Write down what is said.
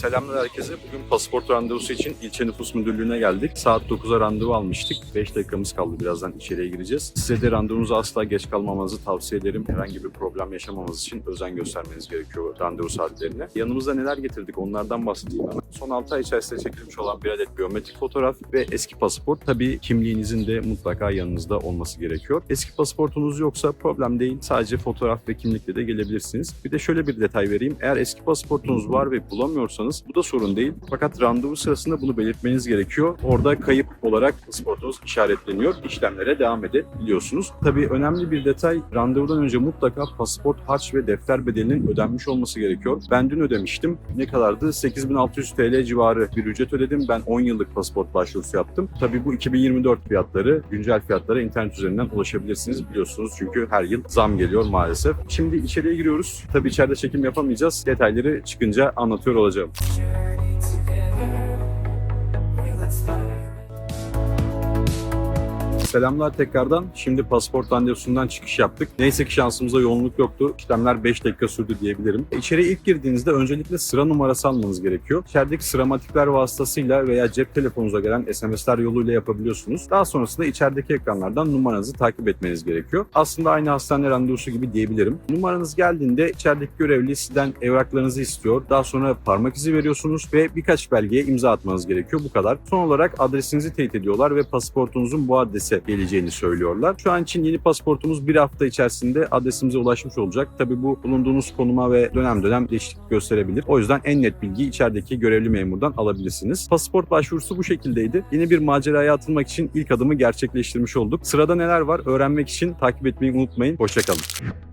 Selamlar herkese. Bugün pasaport randevusu için ilçe nüfus müdürlüğüne geldik. Saat 9'a randevu almıştık. 5 dakikamız kaldı. Birazdan içeriye gireceğiz. Size de randevunuza asla geç kalmamanızı tavsiye ederim. Herhangi bir problem yaşamamanız için özen göstermeniz gerekiyor randevu saatlerine. Yanımızda neler getirdik onlardan bahsedeyim hemen. Son 6 ay içerisinde çekilmiş olan bir adet biyometrik fotoğraf ve eski pasaport. Tabii kimliğinizin de mutlaka yanınızda olması gerekiyor. Eski pasaportunuz yoksa problem değil. Sadece fotoğraf ve kimlikle de gelebilirsiniz. Bir de şöyle bir detay vereyim. Eğer eski pasaportunuz var ve bulamıyorsanız bu da sorun değil. Fakat randevu sırasında bunu belirtmeniz gerekiyor. Orada kayıp olarak pasaportunuz işaretleniyor. İşlemlere devam edebiliyorsunuz. Tabii önemli bir detay randevudan önce mutlaka pasaport harç ve defter bedelinin ödenmiş olması gerekiyor. Ben dün ödemiştim. Ne kadardı? 8600 TL civarı bir ücret ödedim. Ben 10 yıllık pasaport başvurusu yaptım. Tabii bu 2024 fiyatları, güncel fiyatlara internet üzerinden ulaşabilirsiniz biliyorsunuz. Çünkü her yıl zam geliyor maalesef. Şimdi içeriye giriyoruz. Tabii içeride çekim yapamayacağız. Detayları çıkınca anlatıyor olacağım. Sure. Selamlar tekrardan. Şimdi pasaport randevusundan çıkış yaptık. Neyse ki şansımıza yoğunluk yoktu. İşlemler 5 dakika sürdü diyebilirim. İçeriye ilk girdiğinizde öncelikle sıra numarası almanız gerekiyor. İçerideki sıramatikler vasıtasıyla veya cep telefonunuza gelen SMS'ler yoluyla yapabiliyorsunuz. Daha sonrasında içerideki ekranlardan numaranızı takip etmeniz gerekiyor. Aslında aynı hastane randevusu gibi diyebilirim. Numaranız geldiğinde içerideki görevli sizden evraklarınızı istiyor. Daha sonra parmak izi veriyorsunuz ve birkaç belgeye imza atmanız gerekiyor. Bu kadar. Son olarak adresinizi teyit ediyorlar ve pasaportunuzun bu adrese geleceğini söylüyorlar. Şu an için yeni pasaportumuz bir hafta içerisinde adresimize ulaşmış olacak. Tabi bu bulunduğunuz konuma ve dönem dönem değişiklik gösterebilir. O yüzden en net bilgiyi içerideki görevli memurdan alabilirsiniz. Pasaport başvurusu bu şekildeydi. Yeni bir maceraya atılmak için ilk adımı gerçekleştirmiş olduk. Sırada neler var öğrenmek için takip etmeyi unutmayın. Hoşçakalın.